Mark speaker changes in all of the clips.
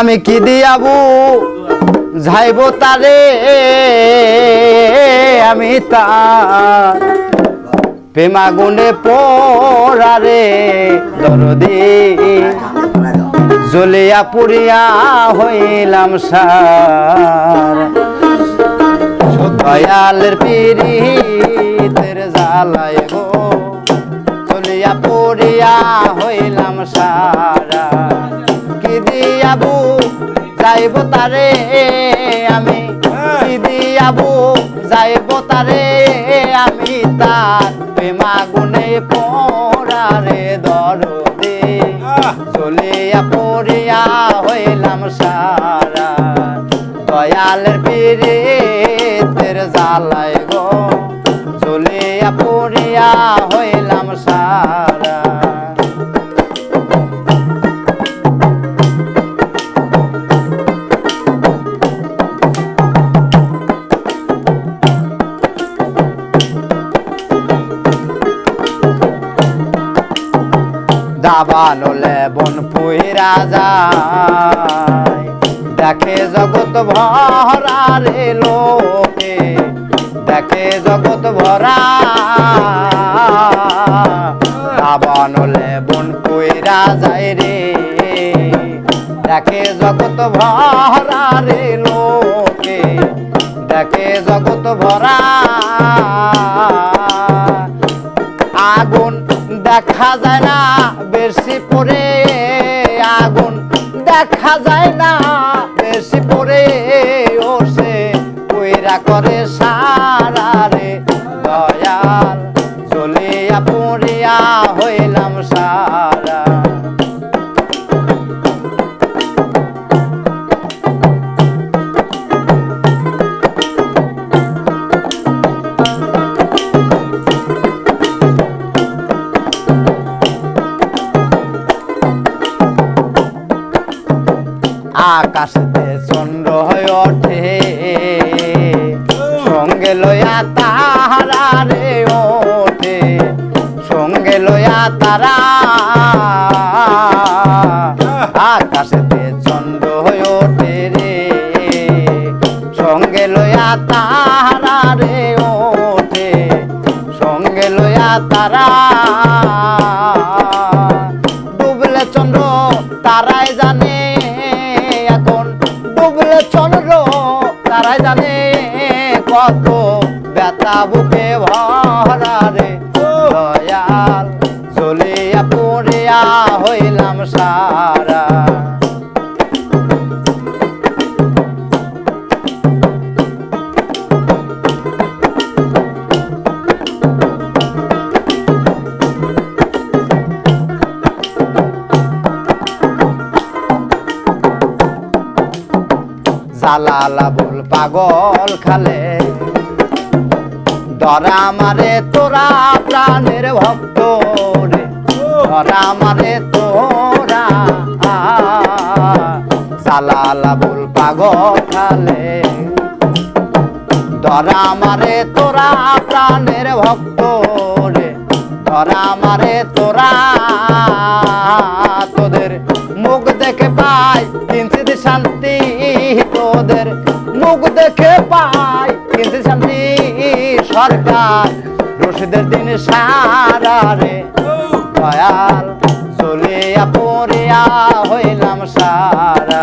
Speaker 1: আমি কি দিয়াবু? যাইব তারে আমি তার প্রেমাগুনে পড়ারে দরদি। জ্বলিয়া পুরিয়া হইলাম সার। দয়ালের পিরিতের জ্বালায় গো। চলিয়া পড়িয়া হইলাম সারা। কি দিয়াবু? যাইব তারে আমি দিদি আবু যাইব তারে আমি তার প্রেমা গুনে পড়ারে দরদে। চলিয়া পড়িয়া হইলাম সারা। দয়ালের পিরিতের জ্বালায় লেবন পুইরা যায়। দেখে জগৎ ভরা রে লোকে, দেখে জগৎ ভরা। দাবানো লেবন পুইরা যায় রে। দেখে জগৎ ভরা রে লোকে, দেখে জগৎ ভরা। আগুন দেখা যায় না, বেশি পরে দেখা যায় না। বেশি পরে ওসে কইরা করে সারা রে দয়াল ওঠে সঙ্গে লয়া তারা রে ওঠে। সঙ্গে লয়া তারা। আকাশতে চন্দ্র হয়ে ওঠে রে। সঙ্গে লয়া তারা রে ওঠে। সঙ্গে লয়া তারা। কত ব্যথা বুকে ভরা রে দয়াল চলিয়া পড়িয়া হইলাম সারা। জালালা বল পাগল খালে ধরা মারে তোরা প্রাণের ভক্ত রে। ধরা মারে তোরা। জালালা বল পাগল খালে। ধরা মারে তোরা প্রাণের ভক্ত রে। ধরা মারে তোরা। তোদের মুখ দেখে পাই, কিঞ্চিত শান্তি তোদের। মুখ দেখে পাই, কিঞ্চিত শান্তি সরকার রশিদের দিন সারা রে। দয়াল চলিয়া পড়িয়া হইলাম সারা।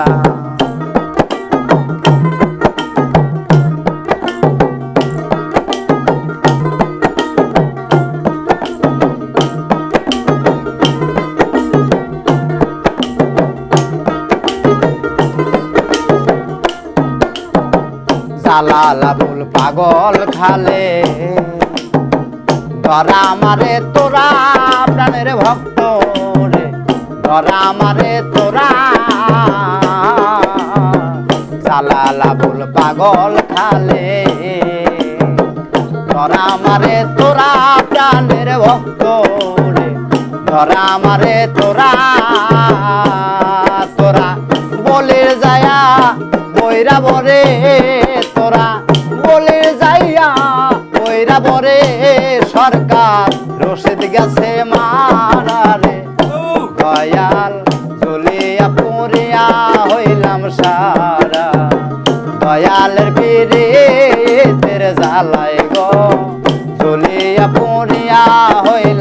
Speaker 1: জালালা বুল পাগল খালে। ধরা মারে তোরা, প্রাণের ভক্ত রে। ধরা মারে তোরা। জালালা বুল পাগল খালে। ধরা মারে তোরা, প্রাণের ভক্ত রে। ধরা মারে তোরা তোরা বলে যায়া বৈরা বরে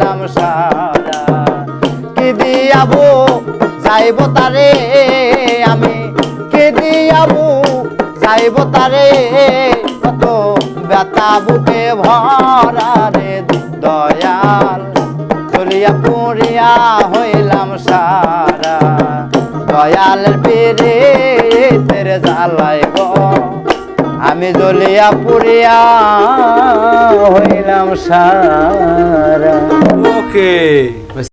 Speaker 1: হইলাম সারা কি দিয়াবো? যাইব তারে আমি। কি দিয়াবো? যাইব তারে। কত ব্যথা বুকে ভরা রে দয়াল। চলিয়া পুরিয়া হইলাম সারা। দয়ালের পেরে তেরে জ্বালাইব আমি জ্বলিয়া পুরিয়া হইলাম সারা।
Speaker 2: Okay.